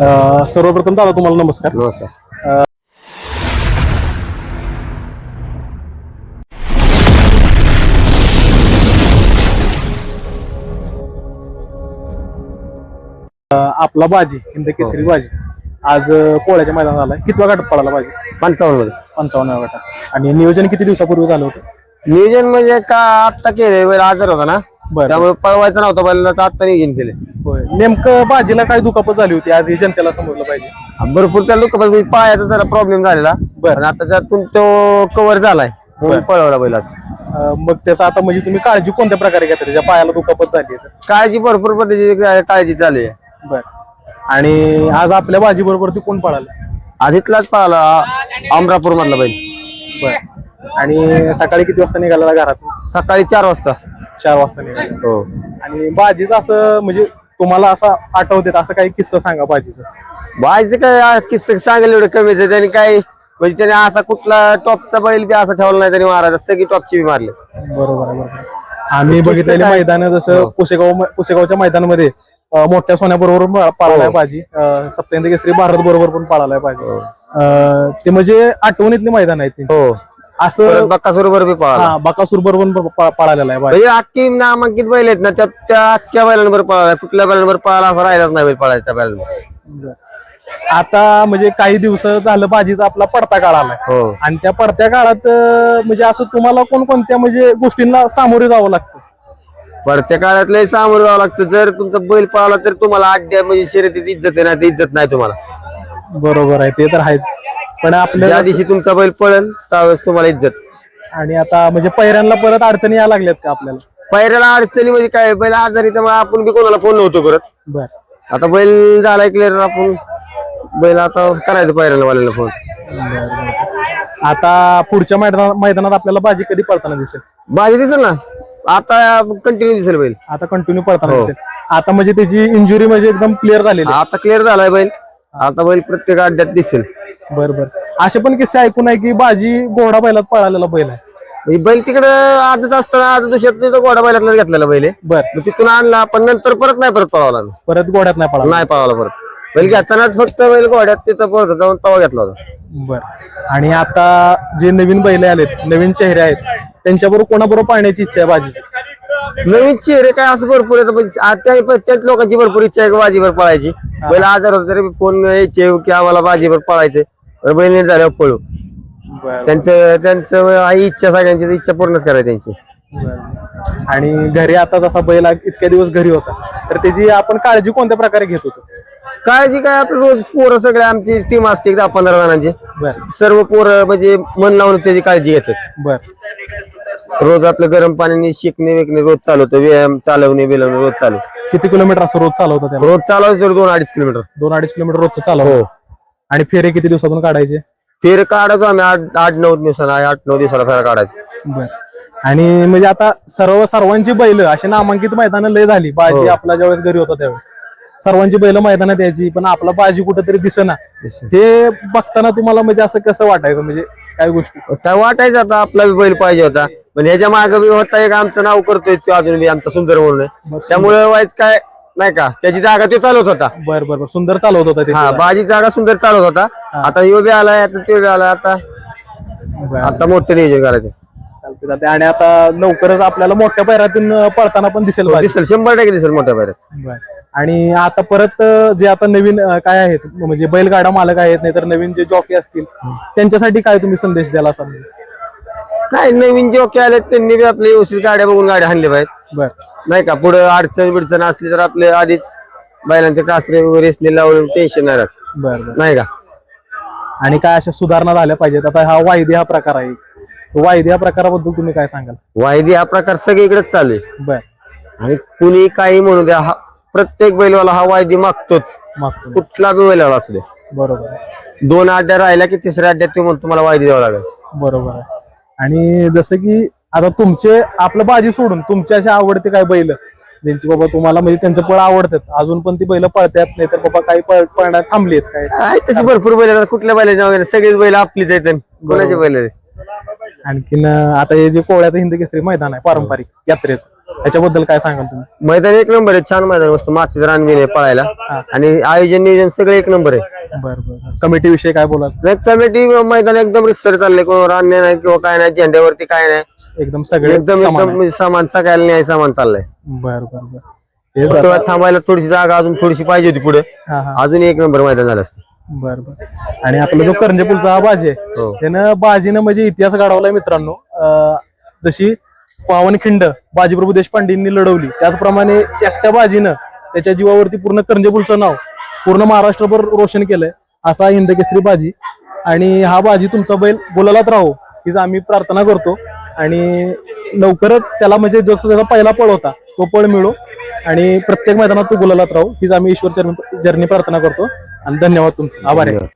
अ, सर्वप्रथम दादा तुम्हाला नमस्कार. नमस्कार. अ, आपला बाजी हिंद केसरी बाजी. आज अ, कोळ्याच्या मैदानात आलाय. कितवा गटात पडाला बाजी? पंचावन्नमध्ये. पंचावन्न गटात. आणि नियोजन किती दिवसापूर्वी झालं होतं? नियोजन म्हणजे का आत्ता केले आजार होता ना? त्यामुळे पळवायचं नव्हतं तर आत्ता नियोजन केले होय. नेमकं बाजीला काय दुखापत झाली होती? आज हे जनतेला समजलं पाहिजे. भरपूर त्या लोक पायाचा जरा प्रॉब्लेम झालेला. बरं. पण आता त्यातून तो कव्हर झालाय. म्हणून पळवला बैलाच अ, मग त्याचा आता म्हणजे तुम्ही काळजी कोणत्या प्रकारे घेता? त्याच्या पायाला दुखापत झाली आहे तर? काळजी भरपूर पद्धतीची काळजी चालू आहे. बर. आणि आज आपल्या बाजी बरोबर ती कोण पळालं? आज इथलाच पळाला अमरापूर मधला बैल. बर. आणि सकाळी किती वाजता निघाला घरात सकाळी चार वाजता. चार वाजता निघाला. हो. आणि बाजीचं असं म्हणजे तुम्हाला असं आठवते असं काही किस्सा सांगा बाजीचं. बायचं काय आ- किस्से सांगेल एवढं कमीच आहे त्यांनी काय म्हणजे त्याने असा कुठला टॉपचा बैल बी असा ठेवला नाही त्यांनी महाराज सगळी टॉपची बी मारले. बरोबर आहे, बरोबर. आहे. आम्ही बघितलेली मैदान जसं पुसेगाव पुसेगावच्या मैदानामध्ये अं, मोठ्या सोन्याबरोबर पाळालाय बाजी. अं, सप्तेंद्र केसरी भारत बरोबर पण पाळालाय बाजी. अं, ते म्हणजे आठवणीतली मैदान आहेत ती. हो. असं बक्कासोर बरोबर बी पळाला हा बकासूर बरोबर पाळालेला आहे म्हणजे अख्खी नामांकित बैल आहेत ना त्या त्या अख्ख्या बैलांवर पळाला कुठल्या बैलांवर पळाला असं राहिलाच नाही बैल पळायचा त्या बैलांवर. आता म्हणजे काही दिवस झालं बाजीचा आपला पडता काळ आलाय. हो. आणि त्या पडत्या काळात अं, म्हणजे असं तुम्हाला कोणकोणत्या म्हणजे गोष्टींना सामोरे जावं लागतं? पडत्या काळात लय सामोरं जावं लागतं. जर तुमचा बैल पळाला तर तुम्हाला अड्ड्या म्हणजे शर्यतीत इज्जत आहे ना ते इज्जत नाही तुम्हाला. बरोबर आहे ते तर आहेच. पण आपल्याला ज्या दिवशी तुमचा बैल पळेल त्यावेळेस तुम्हाला इज्जत. आणि आता म्हणजे पैऱ्यांना परत अडचणी यायला लागल्यात का आपल्याला? पायऱ्याला अडचणी म्हणजे काय बैल आजारी त्यामुळे आपण बी कोणाला फोन नव्हतो करत. बर. आता बैल झालाय क्लिअर आपण बैल आता करायचं पायऱ्याला वाल्याला फोन आता पुढच्या मैदानात मैदानात आपल्याला बाजी कधी पळताना दिसेल? बाजी दिसेल ना? आता कंटिन्यू दिसेल बैल. आता कंटिन्यू पळताना दिसेल. आता म्हणजे त्याची इंजुरी म्हणजे एकदम क्लिअर झालेली आता क्लिअर झालाय बैल. आता बैल प्रत्येक अड्ड्यात दिसेल. बर बर. असे पण किस्से ऐकून आहे की बाजी घोडा बैलात पळालेला बैल आहे. बैल तिकडे आजच असताना आज दुसऱ्या तिथं गोडा बैलातला घेतलेला बैल आहे. बर. मग तिथून आणला पण नंतर परत नाही परत पळावला परत घोड्यात नाही पळाला नाही पळावला परत. बैल घेतानाच फक्त बैल गोड्यात तिथं पळत होता म्हणून तवा घेतला होता. बर. आणि आता जे नवीन बैल आलेत नवीन चेहरे आहेत त्यांच्याबरोबर कोणाबरोबर पाळण्याची इच्छा आहे बाजीची? नवीन चेहरे काय असं भरपूर येतं पण आ- त्या प्रत्येक लोकांची भरपूर इच्छा आहे की बाजीवर पळायची. बैल आजार होता तरी फोन यायचे की आम्हाला बाजीवर पळायचे बैल नीट झाल्यावर पळू. त्यांचं त्यांचं आई इच्छा सगळ्यांची इच्छा पूर्णच करायची त्यांची. आणि घरी आता जसा बैल इतक्या दिवस घरी होता तर त्याची आपण काळजी कोणत्या प्रकारे घेत होतो? काळजी काय आपलं रोज पोरं सगळे आमची टीम असते दहा पंधरा जणांची. सर्व पोरं म्हणजे मन लावून त्याची काळजी घेतात. बर. रोज आपलं गरम पाण्याने शिकणे विकणे रोज चालू होतं व्यायाम चालवणे बिलवणे रोज चालू. किती किलोमीटर असं रोज चालवतं त्याला? रोज चालवायचं तर दोन अडीच किलोमीटर. दोन अडीच किलोमीटर रोजचं चालवतं? आणि फेरे किती दिवसातून काढायचे? फेर काढायचो आम्ही आठ आठ नऊ दिवसाला आठ नऊ दिवसाला फेरा काढायचो. बर. आणि म्हणजे आता सर्व सर्वांची बैल अशी नामांकित मैदानं लय झाली. बाजी आपला ज्यावेळेस घरी होता त्यावेळेस. सर्वांची बैल मैदानात यायची पण आपला बाजी कुठेतरी दिसेना. हे बघताना तुम्हाला म्हणजे असं कसं वाटायचं? म्हणजे काय गोष्टी? काय वाटायचं आता? आपला बी बैल पाहिजे होता. पण ह्याच्या मागे बी होता एक आमचं नाव करतोय तो अजून बी आमचा सुंदर म्हणून. त्यामुळे वाईच काय नाही का त्याची जागा तो चालवत होता बर बर बर सुंदर चालवत होता हा बाजी जागा सुंदर चालवत होता आता यो बी आलाय आता तो बी आलाय आता. आता मोठं नियोजन करायचं आणि आता लवकरच आपल्याला मोठ्या पैरातून पळताना पण दिसेल बाजी. दिसेल शंभर टक्के दिसेल मोठ्या पायऱ्यात बर. आणि आता परत अं, जे आता नवीन अं, काय आहेत म्हणजे बैलगाडा मालक आहेत नाही तर नवीन जे जॉकी असतील त्यांच्यासाठी काय तुम्ही संदेश द्याल असा म्हणजे? काय नवीन जोके आले त्यांनी बी आपले व्यवस्थित गाड्या बघून गाड्या हाणल्या पाहिजेत बर. नाही का पुढे अडचण बिडचण असली तर आपले आधीच बैलांचे कासरे वगैरे रेसने लावून टेन्शन नाही राहत. बर बर. नाही का? आणि काय अशा सुधारणा झाल्या पाहिजेत? आता हा वायदे हा प्रकार आहे तो वायदे या प्रकाराबद्दल तुम्ही काय सांगाल? वायदी हा प्रकार सगळीकडेच चालू आहे. बर. आणि कुणी काही म्हणू द्या हा प्रत्येक बैलवाला हा वायदी मागतोच. मागतो कुठला बी बैलवाला असू दे. बरोबर आहे. दोन अड्ड्या राहिल्या की तिसऱ्या अड्ड्यात तो म्हणतो तुम्हाला वायदी द्यावं लागेल. बरोबर आहे. आणि जसं की आता तुमचे आपलं बाजी सोडून तुमचे असे आवडते काय बैल? ज्यांची बाबा तुम्हाला म्हणजे त्यांचं पळ आवडतात. अजून पण ती बैल पळतात नाही तर बाबा काही पळ- पळण्यात थांबली आहेत काय? आहे तशी भरपूर बैल आहेत. कुठल्या बैलाची नाव सगळीच बैल आपलीच आहेत. कोणाचे बैल आहेत? आणखीन आता हे जे कोळ्याचं हिंद केसरी मैदान आहे पारंपरिक यात्रेचं. याच्याबद्दल काय सांगाल तुम्ही? मैदान एक नंबर आहे छान मैदान मस्त मातीचं रानबीन आहे पळायला. आणि आयोजन नियोजन सगळे एक नंबर आहे. बरं बरं. कमिटी विषयी काय बोलाल? नाही कमिटी मैदान एकदम रिसर चाललंय कोण रान्य नाही किंवा काय नाही झेंड्यावरती काय नाही. एकदम सगळे एकदम समान एकदम सामान सगळ्याला न्याय सामान चाललंय. बर बर वेळात थांबायला थोडीशी जागा अजून थोडीशी पाहिजे होती पुढे. हा हा. अजून एक नंबर मैदान झालं असतं. बर बर. आणि आपला जो करंजेपूलचा हा बाजी आहे हो. त्यानं बाजीनं म्हणजे इतिहास घडवलाय मित्रांनो. अं, जशी पावनखिंड बाजीप्रभू देशपांडेंनी लढवली. त्याचप्रमाणे एकट्या बाजीनं त्याच्या जीवावरती पूर्ण करंजेपूलचं नाव पूर्ण महाराष्ट्रभर रोशन केलंय. असा हिंदकेसरी बाजी. आणि हा बाजी तुमचा बैल बोलायलाच राहो हीच आम्ही प्रार्थना करतो. आणि लवकरच त्याला म्हणजे जसं त्याचा पहिला पळ होता तो पळ मिळो. आणि प्रत्येक मैदानात तो गुलालात राहू हीच आम्ही ईश्वर चरणी प्रार्थना करतो. आणि धन्यवाद तुमचे. आभार आहे.